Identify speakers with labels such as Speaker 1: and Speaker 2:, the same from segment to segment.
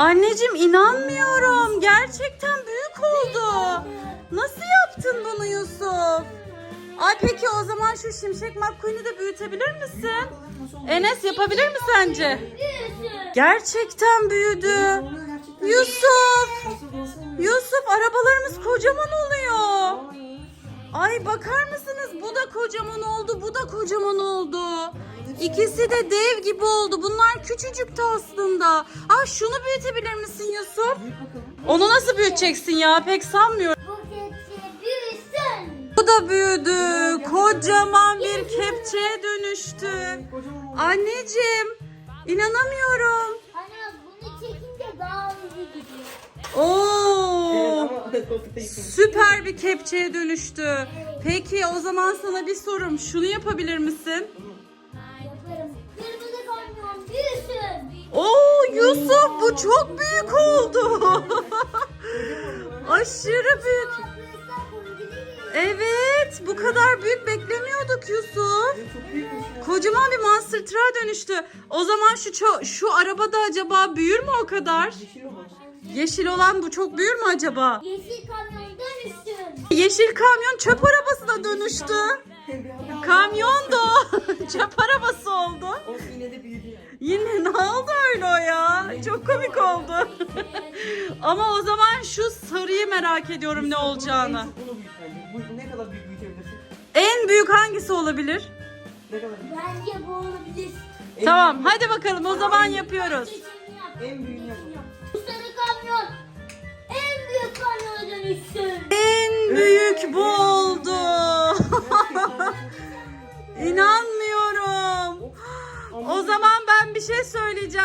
Speaker 1: Anneciğim inanmıyorum. Gerçekten büyük oldu. Nasıl yaptın bunu Yusuf? Ay peki o zaman şu Şimşek McQueen'i de büyütebilir misin? Enes yapabilir mi sence? Gerçekten büyüdü. Yusuf! Yusuf arabalarımız kocaman oluyor. Ay bakar mısınız? Bu da kocaman oldu, bu da kocaman oldu. İkisi de dev gibi oldu. Bunlar küçücüktü aslında. Ay şunu büyütebilir misin Yusuf? Onu nasıl büyüteceksin ya? Pek sanmıyorum.
Speaker 2: Bu kepçe büyüsün.
Speaker 1: Bu da büyüdü. Kocaman bir kepçeye dönüştü. Anneciğim, inanamıyorum.
Speaker 2: Ana bunu çekince daha hızlı gidiyor.
Speaker 1: Oo! Süper bir kepçeye dönüştü. Peki o zaman sana bir sorum. Şunu yapabilir misin? Çok büyük oldu. Aşırı büyük. Evet bu kadar büyük beklemiyorduk Yusuf. Kocaman bir monster truck'a dönüştü. O zaman şu ço- şu arabada acaba büyür mü o kadar? Yeşil olan bu çok büyür mü acaba?
Speaker 2: Yeşil kamyon dönüşsün.
Speaker 1: Yeşil kamyon çöp arabasına dönüştü. Kamyon da o. çöp arabası oldu.
Speaker 3: Olsun yine de büyüdü
Speaker 1: öyle o ya? Çok komik oldu. Ama o zaman şu sarıyı merak ediyorum ne olacağını.
Speaker 3: Bunu büyüt bence. Bu ne kadar büyük büyütebilirsin?
Speaker 1: En büyük hangisi olabilir?
Speaker 3: Ne kadar büyük?
Speaker 2: Bence bu olabilir.
Speaker 3: En
Speaker 1: Tamam
Speaker 3: büyük-
Speaker 1: hadi bakalım o zaman yapıyoruz.
Speaker 3: En büyüğünü yap.
Speaker 2: Bu sarı kamyon en büyük kamyona dönüşsün.
Speaker 1: En büyük bu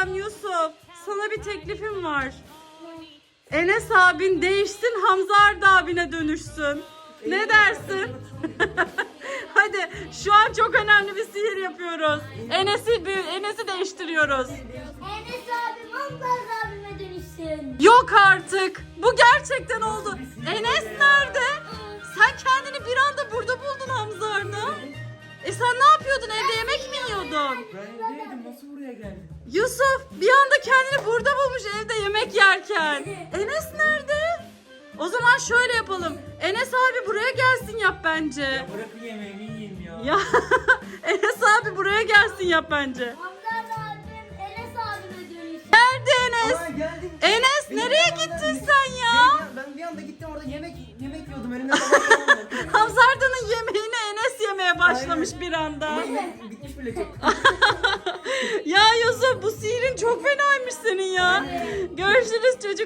Speaker 1: söyleyeceğim Yusuf. Sana bir teklifim var. Enes abin değişsin Hamza Arda abine dönüşsün. Ne dersin? Hadi şu an çok önemli bir sihir yapıyoruz. Enes'i Enes'i değiştiriyoruz.
Speaker 2: Enes abim Hamzar abime dönüşsün.
Speaker 1: Yok artık. Bu gerçekten oldu. Enes nerede? Sen kendini bir anda burada buldun Hamza Arda. E sen ne yapıyordun? Evde yemek mi yiyordun?
Speaker 3: Ben
Speaker 1: Yusuf bir anda kendini burada bulmuş evde yemek yerken. Enes nerede? O zaman şöyle yapalım. Enes abi buraya gelsin yap bence.
Speaker 3: Ya bırakın yemeğimi yiyeyim ya.
Speaker 1: Ya Enes abi buraya gelsin yap bence.
Speaker 2: Abim Enes abime dönüşsün.
Speaker 1: Nerede Enes?
Speaker 3: Aa, geldim.
Speaker 1: Enes
Speaker 3: Benim
Speaker 1: nereye
Speaker 3: anda-
Speaker 1: gittin sen ya?
Speaker 3: Ben, ben bir anda gittim orada yemek yemek yiyordum önümde tabak falan var.
Speaker 1: Hamzarda'nın yemeğini Enes yemeye başlamış bir anda.
Speaker 3: Yemek bitmiş bile çok.
Speaker 1: Ya Yusuf bu sihirin çok fenaymış senin ya. Görüşürüz çocuklar.